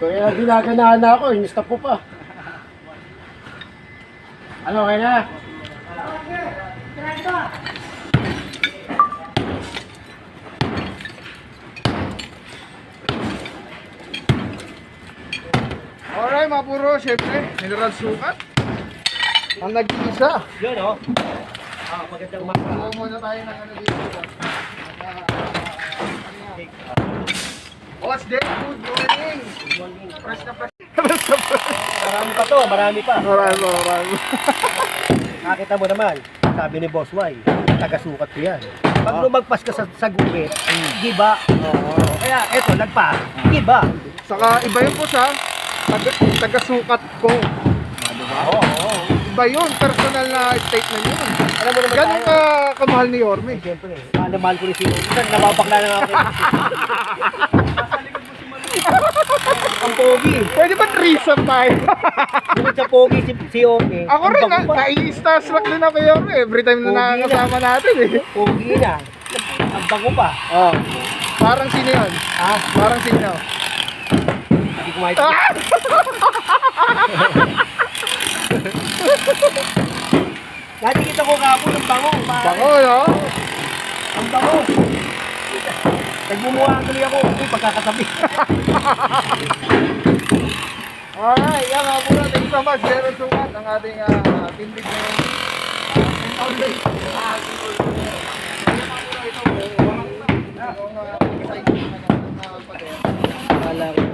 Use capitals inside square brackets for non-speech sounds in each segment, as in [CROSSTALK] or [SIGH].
Kaya ginaganahan na ako, in-stop ko pa. Ano, okay na? Alright mga puro, syempre, mineral sukat. Ang nag-iisa. Yun, oh. Ah, magandang umaga. Muna tayo ng ano dito. Boss Day, good morning. Fresh na fresh. Marami pa to, marami pa. Marami, marami. [LAUGHS] Nakita mo naman, sabi ni Boss Y, taga-sukat ko yan. Pag lumagpas ka sa, sa guhit, giba. Kaya eto, lagpas, giba. Saka iba yun po sa taga, taga-sukat ko. Oo, oo. Iba yun, personal na statement yun. Alam mo naman Ganun ka kamahal ni Yorme. Siyempre, mahal na mahal ko ni si Minsan, nababakla na nga ako. [LAUGHS] [LAUGHS] Ang pogi. Pwede ba threesome tayo? [LAUGHS] Bukod sa pogi si, si Ope. Ako rin, na, nai-starstruck din ako Yorme. Every time na Pogi na. nakakasama natin eh. Pogi na. Ang bago pa. Oh. Parang sino yun? Ha? Parang sino? Hindi ko makikita. Ah! [LAUGHS] Nakikita ko kapon ang bango. pare. Bako, no? Ang bango. Nagmumuha tuloy ako. Uy, pagkakatabi. Alright, yan mga puro. Thank you so much. Zero sukat ang ating uh, tindig na yun. Wala ko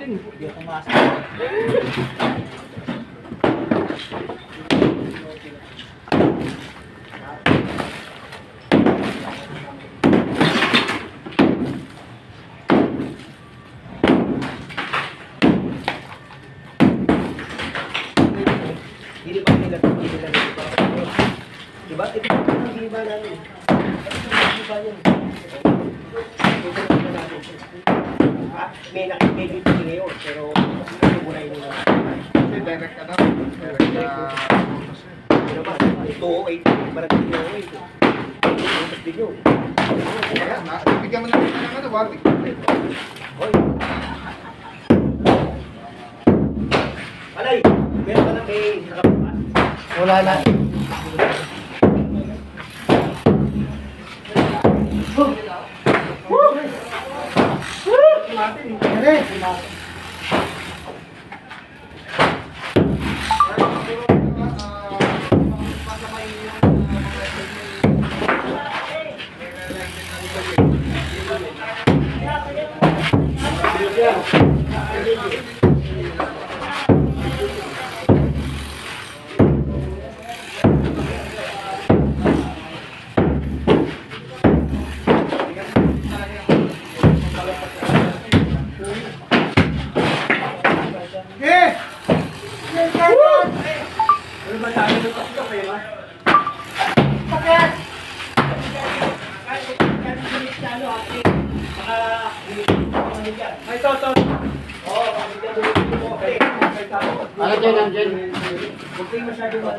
Nila hindi nila dito? Diba? Ito hindi ba namin? Ito na namin. Ah, May nakikita ngayon, pero ano mo na yun? Kasi direct ka na. Direct ka. Ano ba? Ito, ay, parang hindi na yun. Tapos din yun. Kaya, bigyan mo na ng ano, wag. Hoy! Alay! Meron ka na may nakapapas? Wala na.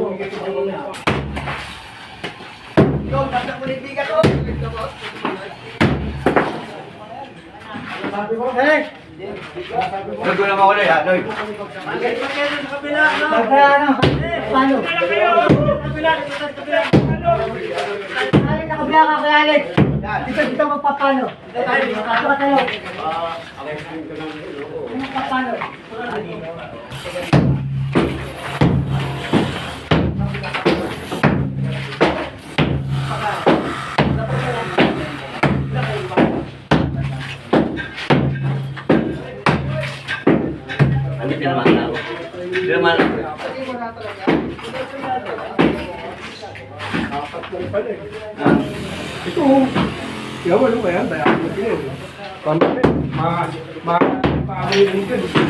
Ikaw, tapos mo ng bigat ko. Sabi ko, hey! Nandun lang ako na yan, Noy. Magaling pa kayo sa kabila, no? Paano? Paano? Kabila, kabila. Alin na kabila ka kay Alex? Dito dito magpapano? Dito tayo, dito tayo. Dito tayo. Ano magpapano? Kaya wala ba yan? Daya ko din. Paano ba? Ma, ma, paano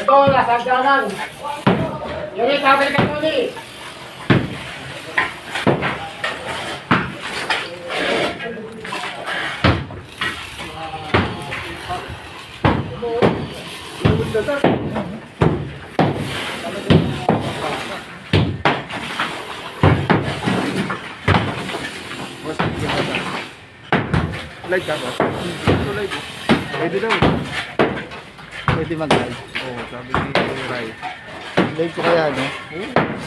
Ito, nasa hagdanan. Yuri, sabi ka Yuri. Live ka ba? Ito oh. Pwede daw. Pwede mag-live. Oo, sabi ni Rai. Live ko kaya, no?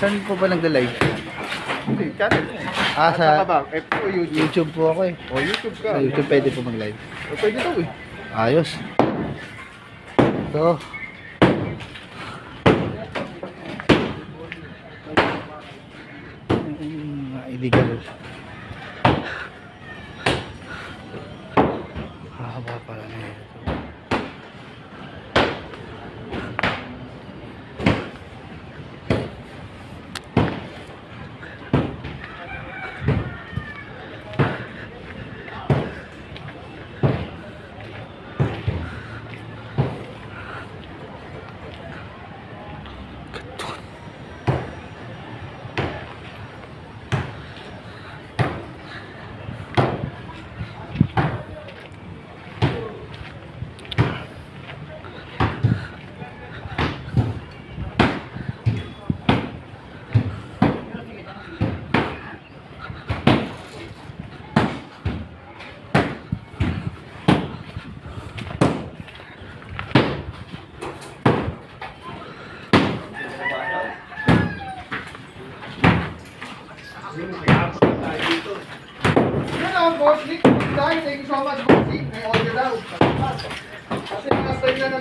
Saan po ba nagla-live? Hindi, channel. Ah, At sa saka ba? F o YouTube. YouTube po ako eh. O YouTube ka. Sa YouTube pwede po mag-live. O, pwede daw eh. Ayos. So, illegal.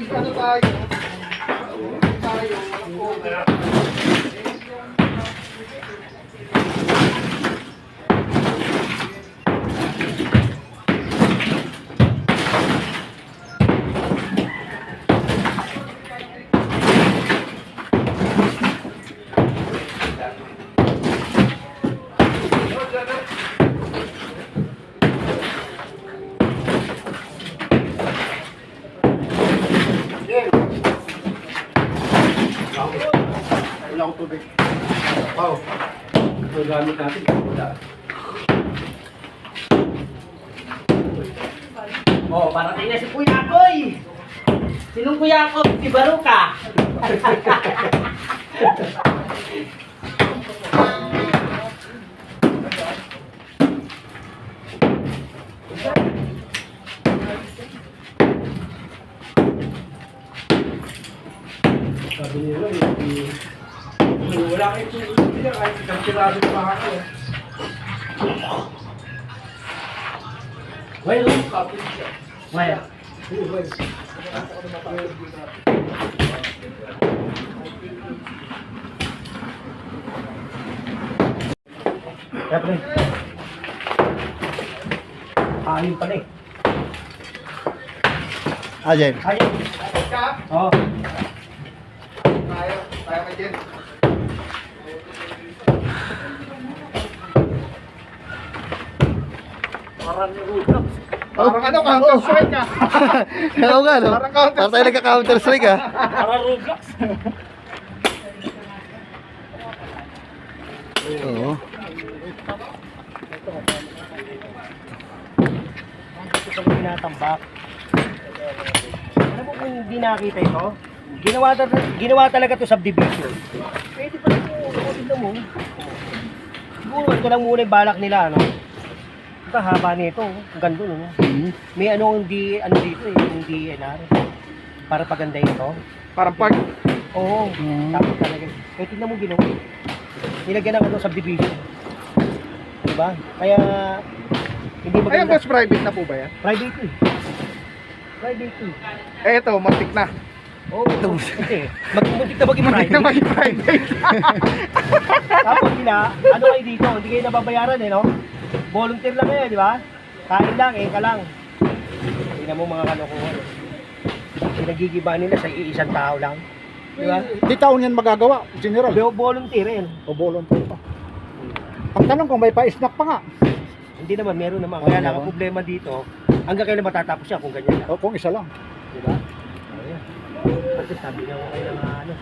Last time na nag-ano tayo. Tayo. Wala akong tubig. oh. Ito gamit natin. Wala. Oh, parating na si Kuya Koy. Sinong Kuya Koy? Si Baruka. Sabi nila, eh, wala kayo tubig niya kahit isang pirado pa ako. Well, kapit siya. Well, Kaya pre. Ayun pala eh. Ah, Jen. Ayun. Ka? Oo. Tayo. Tayo kay Jen. Parang ano, counter strike ka. Oo [LAUGHS] nga, no? Parang counter Parang tayo nagka-counter strike, ah. Oo. Ito pang tinatambak. Alam mo kung hindi nakita ito? Ginawa, ta- ginawa talaga to subdivision. Pwede pa rin ito. Tignan mo. Siguro ito lang muna yung balak nila, ano? Ito haba nito. Ang ganda, no? Mhm. May ano hindi, ano dito eh, hindi NR. Para paganda ito. Parang park. Oo, Mm. tapos talaga. Eh, tignan mo ginawa. Nilagyan ng ano, subdivision. Diba? Kaya, hindi Ayan, maganda. boss, private na po ba yan? Private eh. Private eh. Eh, ito, matik na. Oh, kasi magmumuntik na maging Matik na private. maging private. [LAUGHS] Tapos sila, ano kayo dito, hindi kayo nababayaran eh, no? Volunteer lang kayo, di ba? Kain lang, eh, ka lang. Tingnan mo mga kalokohan. Pinagigiba nila sa iisang tao lang. Di ba? Di taon yan magagawa, General. Pero volunteer eh. O volunteer pa. Ang tanong kung may pa-snack pa nga. Hindi naman, meron naman. Kaya lang, ang problema dito, hanggang kailan matatapos siya kung ganyan lang. O kung isa lang. Di ba? Ayan. Kasi sabi nga kayo ng ano,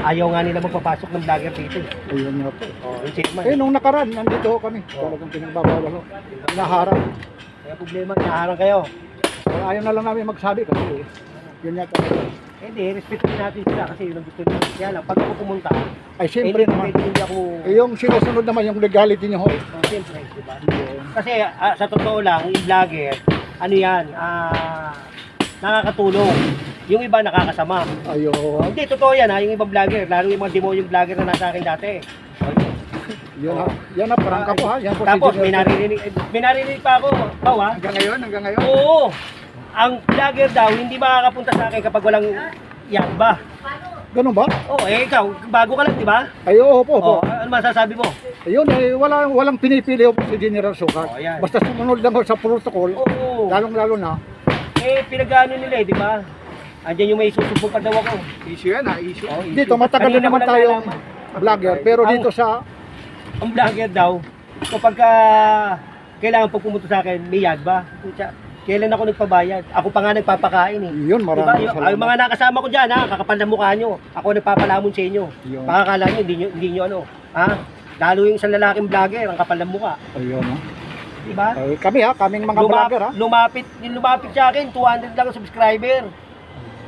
ayaw nga nila magpapasok ng vlogger dito. eh. Ayun nga po. Oh, yung chairman. Eh, nung nakaraan, nandito ho kami. Talagang pinagbabawal ho. Naharap. Kaya problema, naharang kayo. So, ayaw na lang namin magsabi kasi yun nga talaga. Eh, Hindi, respetuhin natin sila kasi yun ang gusto nila. Kaya lang, pag ako pumunta, Ay, eh, siyempre hindi, naman. pwede hindi ako, Eh, yung sinusunod naman yung legality niyo ho. oh, siyempre, di ba? Kasi ah, sa totoo lang, yung vlogger, ano yan, ah, nakakatulong. Yung iba nakakasama. Ayo. Oh, hindi, totoo yan ha, yung ibang vlogger, lalo yung mga demonyong vlogger na nasa akin dati. Yan ha. Yan ha, parang ka po ha. Yan po Tapos, si may naririnig, eh, may naririnig pa ako, Pao ha? Hanggang ngayon, hanggang ngayon. Oo, ang vlogger daw, hindi makakapunta sa akin kapag walang yakba. Ganun ba? Oo, eh ikaw, bago ka lang, di ba? Ay, oo po. po. Oo, ano masasabi mo? Ayun, eh, wala, walang pinipili po si General Sukat. Yan. Basta sumunod lang ho sa protocol. Oo. Lalong-lalo na. Eh, pinag-ano nila eh, di ba? Andiyan yung may susubok pa daw ako. Issue yan ha, issue. Oh, Dito, matagal Kanina na naman ko lang tayong nalaman. vlogger. Pero Ang- dito sa Ang vlogger daw, kapag ka, kailangan pag pumunta sa akin, may yagba. Pucha, Kailan ako nagpabayad? Ako pa nga nagpapakain eh. Yun, Diba? maraming Yung, salamat. yung mga nakasama ko dyan, ha? kakapal na mukha nyo. Ako nagpapalamon sa inyo. Yun. Pakakala nyo, hindi nyo, hindi nyo ano. Ha? Lalo yung isang lalaking vlogger, ang kapal ng mukha. Ayun, ha. Diba? Ay, kami ha, kaming mga Luma- vlogger ha. lumapit, yung lumapit sa akin, 200 lang ang subscriber.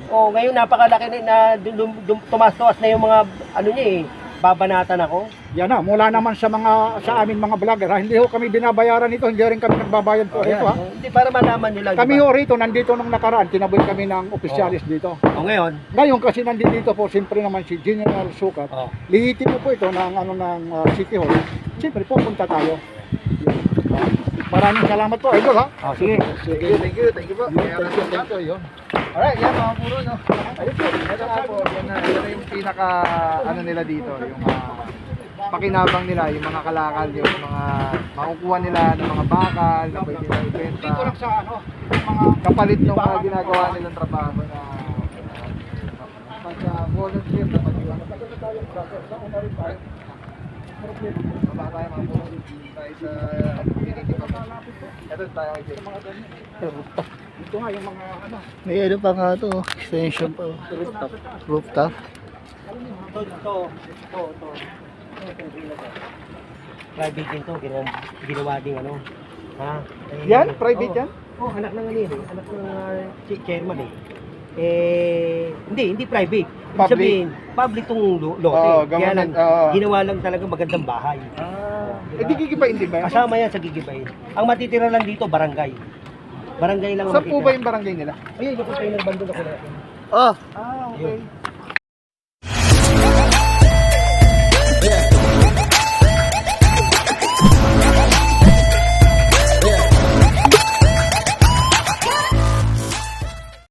Oh, ngayon napakalaki na, na dum, na yung mga ano niya eh, babanatan ako. Yan ha, mula naman sa mga sa amin mga vlogger ha. Hindi ho kami binabayaran ito, hindi rin kami nagbabayad po rito ha. Oh, hindi para malaman nyo lang. Kami diba? ho rito, nandito nung nakaraan, tinaboy kami ng opisyalis dito. Oh, ngayon, Ngayon kasi nandito dito po, siyempre naman si General Sukat. oh, Lihiti po po ito ng ano ng uh, City Hall. Siyempre pupunta tayo. Yun. Maraming salamat po, idol ha. oh, sige. Thank you, thank you, thank you po. Thank you, thank you, yun. Alright, yan mga puro, no? Ayun po, ito nga po, yan na, ito na yung pinaka, ano nila dito, yung ah, pakinabang nila, yung mga kalakal, yung mga makukuha nila ng mga bakal, na pwede nila ibenta. Dito lang sa ano, mga Kapalit ng mga ginagawa nilang trabaho na pag uh, volunteer na pag-iwan. Maganda tayo, brother. Sa una rin tayo. Ito nga yung mga ano, May ano pa nga to, extension pa. Rooftop. Rooftop. Ito, ito, ito, ito. Private din to, ginawa, ginawa din ano. Ha? Eh, Yan? Private yan? Oh, anak ng ano eh. Anak ng uh, chairman eh. Eh, hindi, hindi private. Public. Sabihin, public tong lo- lote. Oo, Kaya lang, oo. ginawa lang talaga magandang bahay. Ah, eh di gigibayin din ba yan? Kasama yan sa gigibayin. Ang matitira lang dito, barangay. Barangay lang ang Saan po ba matitira. yung barangay nila? Ayun, yung container bundle ako na. Oh, Ah, okay.